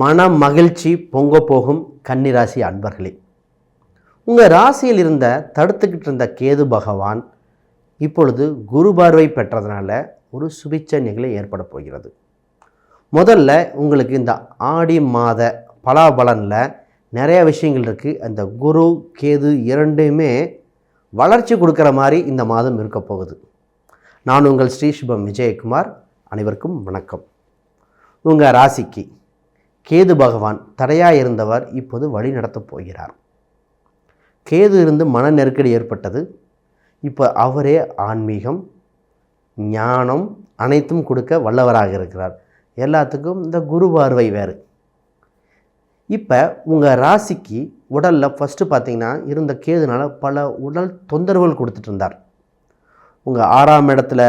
மன மகிழ்ச்சி பொங்க போகும் கன்னிராசி அன்பர்களே. உங்கள் ராசியில் இருந்த தடுத்துக்கிட்டு இருந்த கேது பகவான் இப்பொழுது குரு பார்வை பெற்றதுனால ஒரு சுபிச்ச நிகழை ஏற்பட போகிறது. முதல்ல உங்களுக்கு இந்த ஆடி மாத பலாபலனில் நிறைய விஷயங்கள் இருக்குது அந்த குரு கேது இரண்டுமே வளர்ச்சி கொடுக்குற மாதிரி இந்த மாதம் இருக்க போகுது. நான் உங்கள் ஸ்ரீ சுபம் விஜயகுமார். அனைவருக்கும் வணக்கம். உங்கள் ராசிக்கு கேது பகவான் தடையாக இருந்தவர் இப்போது வழி நடத்தப் போகிறார். கேது இருந்து மன நெருக்கடி ஏற்பட்டது. இப்போ அவரே ஆன்மீகம் ஞானம் அனைத்தும் கொடுக்க வல்லவராக இருக்கிறார். எல்லாத்துக்கும் இந்த குரு பார்வை வேறு. இப்போ உங்கள் ராசிக்கு உடலில் ஃபஸ்ட்டு பார்த்தீங்கன்னா இருந்த கேதுனால் பல உடல் தொந்தரவுகள் கொடுத்துட்டு இருந்தார். உங்கள் ஆறாம் இடத்துல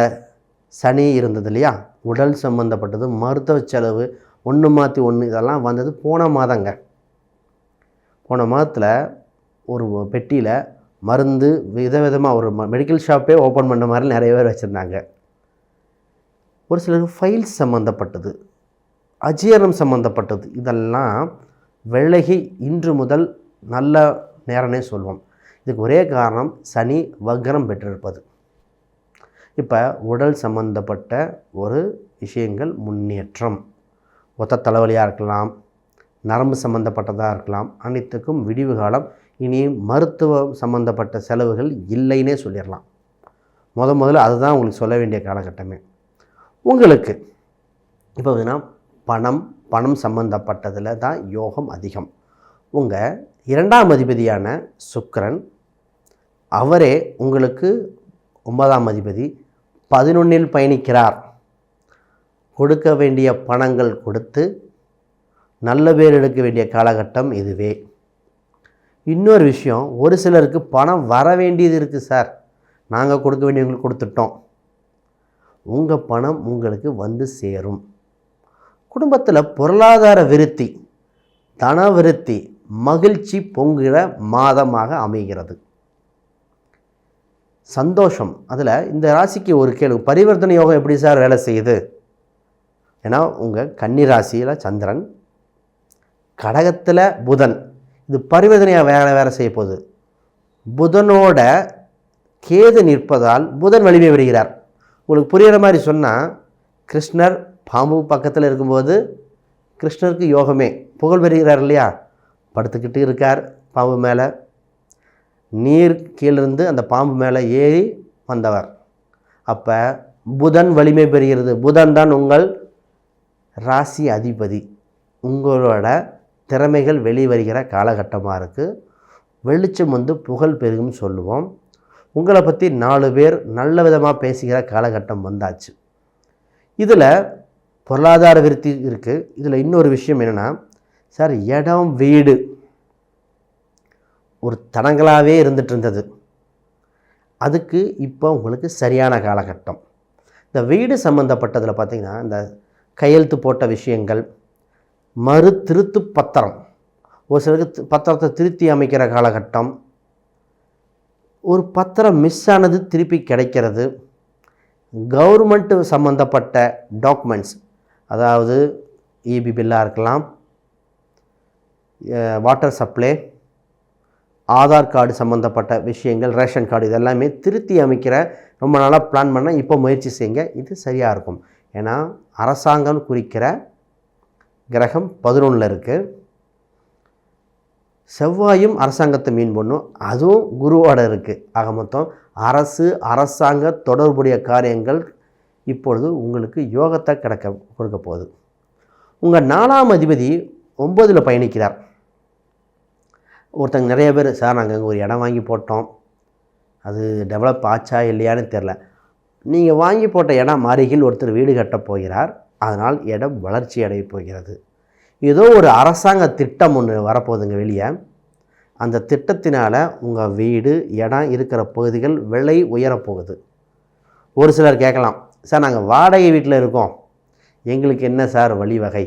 சனி இருந்தது இல்லையா? உடல் சம்மந்தப்பட்டது மருத்துவ செலவு ஒன்று மாற்றி ஒன்று இதெல்லாம் வந்தது போன மாதங்க. போன மாதத்தில் ஒரு பெட்டியில் மருந்து விதவிதமாக ஒரு மெடிக்கல் ஷாப்பே ஓப்பன் பண்ண மாதிரி நிறைய பேர் வச்சுருந்தாங்க. ஒரு சிலருக்கு ஃபைல்ஸ் சம்மந்தப்பட்டது அஜீரணம் சம்மந்தப்பட்டது இதெல்லாம் விலகி இன்று முதல் நல்ல நேரனே சொல்வோம். இதுக்கு ஒரே காரணம் சனி வக்ரம் பெற்றிருப்பது. இப்போ உடல் சம்பந்தப்பட்ட ஒரு விஷயங்கள் முன்னேற்றம். ஒத்த தலைவலியாக இருக்கலாம் நரம்பு சம்பந்தப்பட்டதாக இருக்கலாம் அனைத்துக்கும் விடிவு காலம் இனி மருத்துவம் சம்பந்தப்பட்ட செலவுகள் இல்லைன்னே சொல்லிடலாம் முத முதல்ல அதுதான் உங்களுக்கு சொல்ல வேண்டிய காலகட்டமே. உங்களுக்கு இப்போ பார்த்தீங்கன்னா பணம் பணம் சம்பந்தப்பட்டதில் தான் யோகம் அதிகம். உங்கள் இரண்டாம் அதிபதியான சுக்கரன் அவரே உங்களுக்கு ஒன்பதாம் அதிபதி பதினொன்றில் பயணிக்கிறார். கொடுக்க வேண்டிய பணங்கள் கொடுத்து நல்ல பேர் எடுக்க வேண்டிய காலகட்டம் இதுவே. இன்னொரு விஷயம் ஒரு சிலருக்கு பணம் வர வேண்டியது இருக்குது சார். நாங்கள் கொடுக்க வேண்டியவங்களுக்கு கொடுத்துட்டோம். உங்கள் பணம் உங்களுக்கு வந்து சேரும். குடும்பத்தில் பொருளாதார விருத்தி தன விருத்தி மகிழ்ச்சி பொங்குகிற மாதமாக அமைகிறது. சந்தோஷம். அதில் இந்த ராசிக்கு ஒரு கேள்வி பரிவர்த்தனை யோகம் எப்படி சார் வேலை செய்யுது? ஏன்னா உங்கள் கன்னிராசியில் சந்திரன் கடகத்தில் புதன். இது பரிவர்த்தனையாக வேலை வேலை செய்ய போகுது. புதனோட கேது நிற்பதால் புதன் வலிமை வருகிறார் உங்களுக்கு புரிகிற மாதிரி சொன்னால் கிருஷ்ணர் பாம்பு பக்கத்தில் இருக்கும்போது கிருஷ்ணருக்கு யோகமே. புகழ் பெறுகிறார் இல்லையா? படுத்துக்கிட்டு இருக்கார் பாம்பு மேலே. நீர் கீழிருந்து அந்த பாம்பு மேலே ஏறி வந்தவர். அப்போ புதன் வலிமை பெறுகிறது. புதன் தான் உங்கள் ராசி அதிபதி உங்களோட திறமைகள் வெளிவருகிற காலகட்டமாக இருக்குது வெளிச்சம் வந்து புகழ் பெருகும் சொல்லுவோம். உங்களை பற்றி நாலு பேர் நல்ல விதமாக பேசுகிற காலகட்டம் வந்தாச்சு. இதில் பொருளாதார விருத்தி இருக்குது இதில் இன்னொரு விஷயம் என்னென்னா சார் இடம் வீடு ஒரு தடங்களாகவே இருந்துட்டு இருந்தது. அதுக்கு இப்போ உங்களுக்கு சரியான காலகட்டம். இந்த வீடு சம்மந்தப்பட்டதில் பார்த்திங்கன்னா இந்த கையெழுத்து போட்ட விஷயங்கள் மறு திருத்து பத்திரம். ஒரு சிலருக்கு பத்திரத்தை திருத்தி அமைக்கிற காலகட்டம். ஒரு பத்திரம் மிஸ் ஆனது திருப்பி கிடைக்கிறது. கவர்மெண்ட்டு சம்மந்தப்பட்ட டாக்குமெண்ட்ஸ் அதாவது இபி பில்லாக இருக்கலாம் வாட்டர் சப்ளை ஆதார் கார்டு சம்மந்தப்பட்ட விஷயங்கள் ரேஷன் கார்டு இதெல்லாமே திருத்தி அமைக்கிற ரொம்ப நாளாக பிளான் பண்ணால் இப்போ முயற்சி செய்யுங்க. இது சரியாக இருக்கும். ஏன்னா அரசாங்கம் குறிக்கிற கிரகம் பதினொன்றில் இருக்குது செவ்வாயும் அரசாங்கத்தை மீன் பண்ணும். அதுவும் குருவோட இருக்குது ஆக மொத்தம் அரசு அரசாங்க தொடர்புடைய காரியங்கள் இப்பொழுது உங்களுக்கு யோகத்தை கிடைக்க கொடுக்க போகுது. உங்கள் நாலாம் அதிபதி ஒம்பதில் பயணிக்கிறார். ஒருத்தங்க நிறைய பேர் சார் நாங்கள் ஒரு இடம் வாங்கி போட்டோம். அது டெவலப் ஆச்சா இல்லையான்னு தெரில நீங்கள் வாங்கி போட்ட இடம் அருகில் ஒருத்தர் வீடு கட்டப் போகிறார். அதனால் இடம் வளர்ச்சி அடைய போகிறது. ஏதோ ஒரு அரசாங்க திட்டம் ஒன்று வரப்போகுதுங்க வெளியே. அந்த திட்டத்தினால் உங்கள் வீடு இடம் இருக்கிற பகுதிகள் விலை உயரப்போகுது ஒரு சிலர் கேட்கலாம் சார் நாங்கள் வாடகை வீட்டில் இருக்கோம். எங்களுக்கு என்ன சார் வழிவகை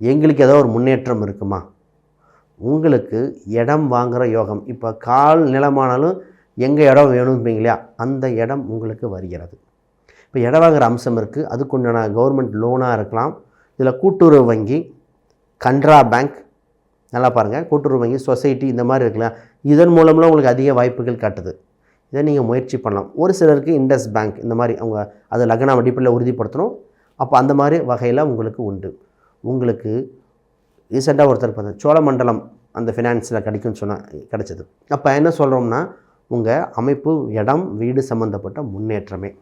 எங்களுக்கு ஏதோ ஒரு முன்னேற்றம் இருக்குமா? உங்களுக்கு இடம் வாங்குகிற யோகம். இப்போ கால் நிலமானாலும் எங்கே இடம் வேணும்பீங்க இல்லையா? அந்த இடம் உங்களுக்கு வருகிறது. இப்போ இடம் வாங்குகிற அம்சம் இருக்குது அதுக்குண்டான கவர்மெண்ட் லோனாக இருக்கலாம். இதில் கூட்டுறவு வங்கி கன்ட்ரா பேங்க் நல்லா பாருங்கள் கூட்டுறவு வங்கி சொசைட்டி இந்த மாதிரி இருக்கலாம் இதன் மூலம்லாம் உங்களுக்கு அதிக வாய்ப்புகள் காட்டுது. இதை நீங்கள் முயற்சி பண்ணலாம். ஒரு சிலருக்கு இண்டஸ் பேங்க் இந்த மாதிரி அவங்க அது லக்னா வடிப்பில் உறுதிப்படுத்தணும். அப்போ அந்த மாதிரி வகையில் உங்களுக்கு உண்டு. உங்களுக்கு ரீசெண்டாக ஒருத்தர் பார்த்தேன். சோழமண்டலம் அந்த ஃபினான்ஸில் கிடைக்கும்னு சொன்னால் கிடைச்சது. அப்போ என்ன சொல்கிறோம்னா உங்கள் அமைப்பு இடம் வீடு சம்மந்தப்பட்ட முன்னேற்றமே.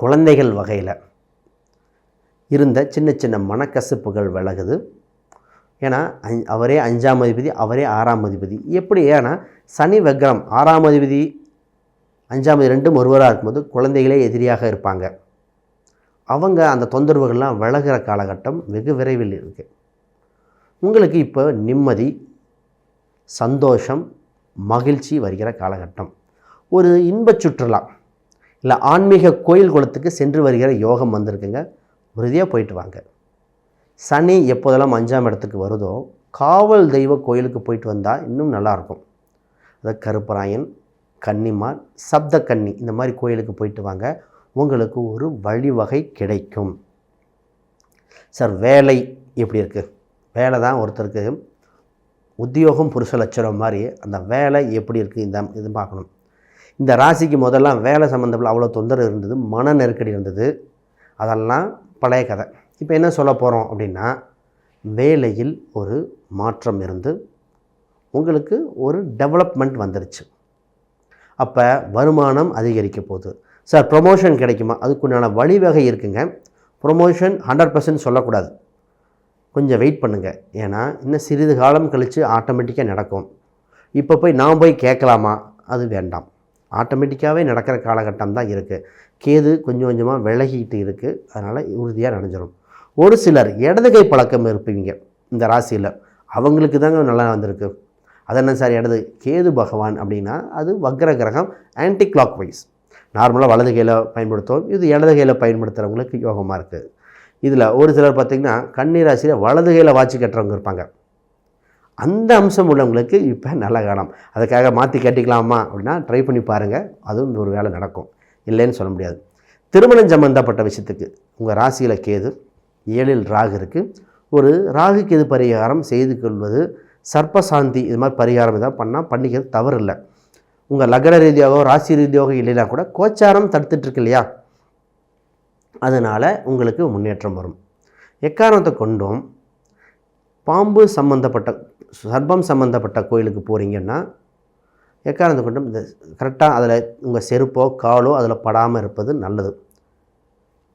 குழந்தைகள் வகையில் இருந்த சின்ன சின்ன மனக்கசப்புகள் விலகுது. ஏன்னா அஞ் அவரே அஞ்சாம் அதிபதி அவரே ஆறாம் அதிபதி. எப்படி ஏன்னா சனி வக்ரம் ஆறாம் அதிபதி அஞ்சாம் அதிபதி ரெண்டும் ஒருவராக இருக்கும்போது குழந்தைகளே எதிரியாக இருப்பாங்க. அவங்க அந்த தொந்தரவுகள்லாம் விலகிற காலகட்டம் வெகு விரைவில் இருக்குது உங்களுக்கு இப்போ நிம்மதி சந்தோஷம் மகிழ்ச்சி வருகிற காலகட்டம். ஒரு இன்பச் சுற்றுலா. இல்லை ஆன்மீக கோயில் குளத்துக்கு சென்று வருகிற யோகம் வந்திருக்குங்க. உறுதியாக போயிட்டு வாங்க. சனி எப்போதெல்லாம் அஞ்சாம் இடத்துக்கு வருதோ காவல் தெய்வ கோயிலுக்கு போயிட்டு வந்தால் இன்னும் நல்லாயிருக்கும். அதாவது கருப்பராயன் கன்னிமார் சப்த கன்னி இந்த மாதிரி கோயிலுக்கு போயிட்டு வாங்க. உங்களுக்கு ஒரு வழிவகை கிடைக்கும். சார் வேலை எப்படி இருக்குது வேலை தான் ஒருத்தருக்கு உத்தியோகம் புருஷ லட்சணம் மாதிரி அந்த வேலை எப்படி இருக்குது இந்த இது பார்க்கணும். இந்த ராசிக்கு முதல்லாம் வேலை சம்மந்தப்பட்ட அவ்வளோ தொந்தரவு இருந்தது மன நெருக்கடி இருந்தது. அதெல்லாம் பழைய கதை. இப்போ என்ன சொல்ல போகிறோம் அப்படின்னா வேலையில் ஒரு மாற்றம் இருந்து உங்களுக்கு ஒரு டெவலப்மெண்ட் வந்துருச்சு. அப்போ வருமானம் அதிகரிக்க போகுது. சார் ப்ரொமோஷன் கிடைக்குமா? அதுக்குண்டான வழிவகை இருக்குங்க. ப்ரொமோஷன் ஹண்ட்ரட் பர்சன்ட் சொல்லக்கூடாது. கொஞ்சம் வெயிட் பண்ணுங்கள் ஏன்னா இன்னும் சிறிது காலம் கழித்து ஆட்டோமேட்டிக்காக நடக்கும். இப்போ போய் நான் போய் கேட்கலாமா? அது வேண்டாம். ஆட்டோமேட்டிக்காகவே நடக்கிற காலகட்டம் தான் இருக்குது கேது கொஞ்சம் கொஞ்சமாக விலகிட்டு இருக்குது அதனால் உறுதியாக நினைஞ்சிடும் ஒரு சிலர் இடது கை பழக்கம் இருப்பீங்க. இந்த ராசியில் அவங்களுக்கு தாங்க நல்லா வந்திருக்கு. அது என்ன சார் இடது? கேது பகவான் அப்படின்னா அது வக்ர கிரகம் ஆன்டி கிளாக் வைஸ் நார்மலாக வலது கையில் பயன்படுத்துவோம். இது இடது கையில் பயன்படுத்துகிறவங்களுக்கு யோகமாக இருக்குது இதில் ஒரு சிலர் பார்த்திங்கன்னா கண்ணீர் ராசியில் வலது கையில் வாட்சி கட்டுறவங்க இருப்பாங்க. அந்த அம்சம் உள்ளவங்களுக்கு இப்போ நல்ல காலம். அதுக்காக மாற்றி கட்டிக்கலாமா அப்படின்னா ட்ரை பண்ணி பாருங்கள் அதுவும் ஒரு வேலை நடக்கும். இல்லைன்னு சொல்ல முடியாது. திருமணம் சம்பந்தப்பட்ட விஷயத்துக்கு உங்கள் ராசியில் கேது ஏழில் ராகு இருக்குது ஒரு ராகு கேது பரிகாரம் செய்து கொள்வது சர்ப்பசாந்தி இது மாதிரி பரிகாரம் எதாவது பண்ணால் பண்ணிக்கிறது தவறு இல்லை உங்கள் லக்ன ரீதியாகவோ ராசி ரீதியாக இல்லைனா கூட கோச்சாரம் தடுத்துட்ருக்கு இல்லையா? அதனால் உங்களுக்கு முன்னேற்றம் வரும். எக்காரணத்தை கொண்டும் பாம்பு சம்மந்தப்பட்ட சர்ப்பம் சம்மந்தப்பட்ட கோயிலுக்கு போகிறீங்கன்னா எக்காரணத்தை கொண்டும் இந்த கரெக்டாக அதில் உங்கள் செருப்போ காலோ அதில் படாமல் இருப்பது நல்லது.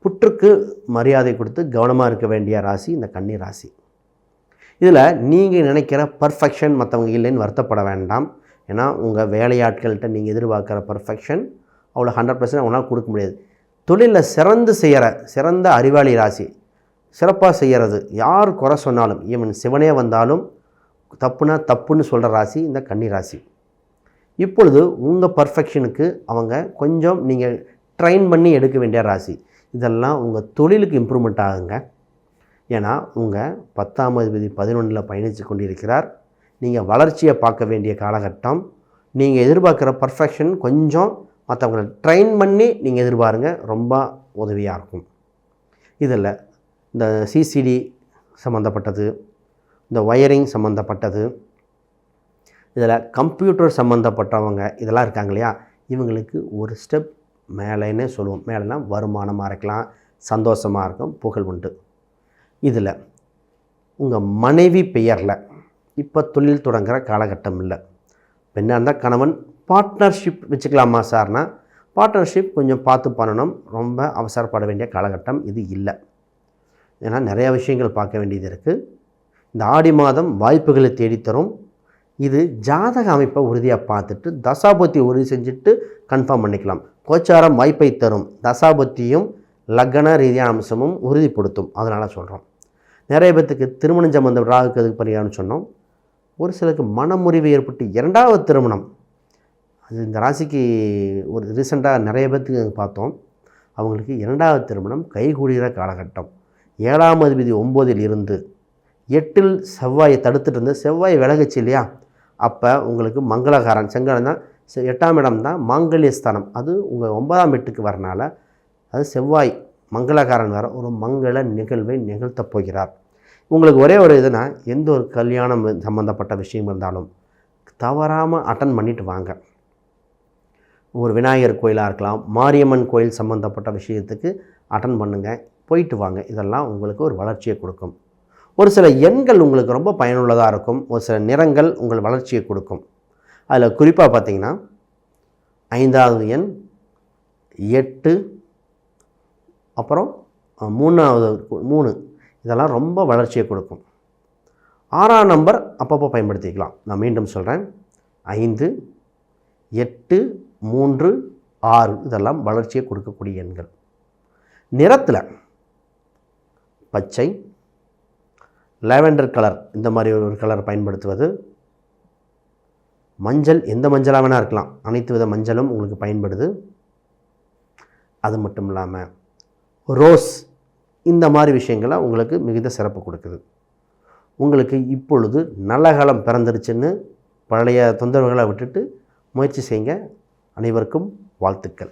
புற்றுக்கு மரியாதை கொடுத்து கவனமாக இருக்க வேண்டிய ராசி இந்த கன்னி ராசி. இதில் நீங்கள் நினைக்கிற பர்ஃபெக்ஷன் மற்றவங்க இல்லைன்னு வருத்தப்பட வேண்டாம். ஏன்னா உங்கள் வேலையாட்கள்கிட்ட நீங்கள் எதிர்பார்க்குற பர்ஃபெக்ஷன் அவ்வளோ ஹண்ட்ரட் பர்சன்ட் அவங்களால கொடுக்க முடியாது. தொழிலில் சிறந்து செய்கிற சிறந்த அறிவாளி ராசி சிறப்பாக செய்கிறது யார் குறை சொன்னாலும் ஈவன் சிவனே வந்தாலும் தப்புனா தப்புன்னு சொல்கிற ராசி இந்த கன்னி ராசி. இப்பொழுது உங்கள் பர்ஃபெக்ஷனுக்கு அவங்க கொஞ்சம் நீங்கள் ட்ரைன் பண்ணி எடுக்க வேண்டிய ராசி. இதெல்லாம் உங்கள் தொழிலுக்கு இம்ப்ரூவ்மெண்ட் ஆகுங்க. ஏன்னா உங்கள் பத்தாம் அதிபதி பதினொன்றில் பயணித்து கொண்டிருக்கிறார். நீங்கள் வளர்ச்சியை பார்க்க வேண்டிய காலகட்டம். நீங்கள் எதிர்பார்க்குற பர்ஃபெக்ஷன் கொஞ்சம் மற்றவங்களை ட்ரைன் பண்ணி நீங்கள் எதிர்பாருங்க. ரொம்ப உதவியாக இருக்கும். இதில் இந்த சிசிடி சம்மந்தப்பட்டது இந்த ஒயரிங் சம்மந்தப்பட்டது இதில் கம்ப்யூட்டர் சம்மந்தப்பட்டவங்க இதெல்லாம் இருக்காங்க இல்லையா? இவங்களுக்கு ஒரு ஸ்டெப் மேலேன்னே சொல்லுவோம். மேலேனா வருமானமாக இருக்கலாம் சந்தோஷமாக இருக்கும் புகழ் உண்டு. இதில் உங்கள் மனைவி பெயரில் இப்போ தொழில் தொடங்குகிற காலகட்டம் இல்லை. பெண்ணாக இருந்தால் கணவன் பார்ட்னர்ஷிப் வச்சுக்கலாமா சார்னா பார்ட்னர்ஷிப் கொஞ்சம் பார்த்து பண்ணணும். ரொம்ப அவசரப்பட வேண்டிய காலகட்டம் இது இல்லை. ஏன்னா நிறையா விஷயங்கள் பார்க்க வேண்டியது இருக்குது இந்த ஆடி மாதம் வாய்ப்புகளை தேடித்தரும். இது ஜாதக அமைப்பை உறுதியாக பார்த்துட்டு தசாபத்தி உறுதி செஞ்சுட்டு கன்ஃபார்ம் பண்ணிக்கலாம். கோச்சாரம் வாய்ப்பை தரும். தசாபத்தியும் லக்ன ரீதியான அம்சமும் உறுதிப்படுத்தும். அதனால் சொல்கிறோம் நிறைய பேர்த்துக்கு திருமணம் சம்பந்த ராகுக்கு அதுக்கு பரிகாரம்னு சொன்னோம். ஒரு சிலருக்கு மனமுறிவு ஏற்பட்டு இரண்டாவது திருமணம். அது இந்த ராசிக்கு ஒரு ரீசெண்டாக நிறைய பேர்த்துக்கு பார்த்தோம். அவங்களுக்கு இரண்டாவது திருமணம் கைகூடுகிற காலகட்டம். ஏழாம் அதிபதி ஒம்போதில் இருந்து எட்டில் செவ்வாயை தடுத்துட்டு இருந்து செவ்வாய் விலகுச்சு இல்லையா? அப்போ உங்களுக்கு மங்களகாரன் செங்கடன் தான். செ- எட்டாம் இடம் தான் மாங்கல்யஸ்தானம் அது உங்கள் ஒன்பதாம் எட்டுக்கு வரனால அது செவ்வாய் மங்களகாரன் வர ஒரு மங்கள நிகழ்வை நிகழ்த்தப் போகிறார். உங்களுக்கு ஒரே ஒரு இதுனா எந்த ஒரு கல்யாணம் சம்மந்தப்பட்ட விஷயம் இருந்தாலும் தவறாமல் அட்டன் பண்ணிட்டு வாங்க. ஒரு விநாயகர் கோயிலாக இருக்கலாம் மாரியம்மன் கோயில் சம்மந்தப்பட்ட விஷயத்துக்கு அட்டன் பண்ணுங்கள் போயிட்டு வாங்க. இதெல்லாம் உங்களுக்கு ஒரு வளர்ச்சியை கொடுக்கும். ஒரு சில எண்கள் உங்களுக்கு ரொம்ப பயனுள்ளதாக இருக்கும். ஒரு சில நிறங்கள் உங்கள் வளர்ச்சியை கொடுக்கும். அதில் குறிப்பாக பார்த்தீங்கன்னா ஐந்தாவது எண் எட்டு அப்புறம் மூணாவது மூணு. இதெல்லாம் ரொம்ப வளர்ச்சியை கொடுக்கும். ஆறாம் நம்பர் அப்பப்போ பயன்படுத்திக்கலாம். நான் மீண்டும் சொல்கிறேன் ஐந்து எட்டு மூன்று ஆறு. இதெல்லாம் வளர்ச்சியை கொடுக்கக்கூடிய எண்கள். நிறத்தில் பச்சை லாவெண்டர் கலர் இந்த மாதிரி ஒரு கலர் பயன்படுத்துவது. மஞ்சள் எந்த மஞ்சளாக வேணால் இருக்கலாம். அனைத்து வித மஞ்சளும் உங்களுக்கு பயன்படுது. அது மட்டும் இல்லாமல் ரோஸ் இந்த மாதிரி விஷயங்களை உங்களுக்கு மிகுந்த சிறப்பு கொடுக்குது. உங்களுக்கு இப்பொழுது நல்ல காலம் பிறந்துருச்சுன்னு பழைய தொந்தரவுகளை விட்டுட்டு முயற்சி செய்யுங்க. அனைவருக்கும் வாழ்த்துக்கள்.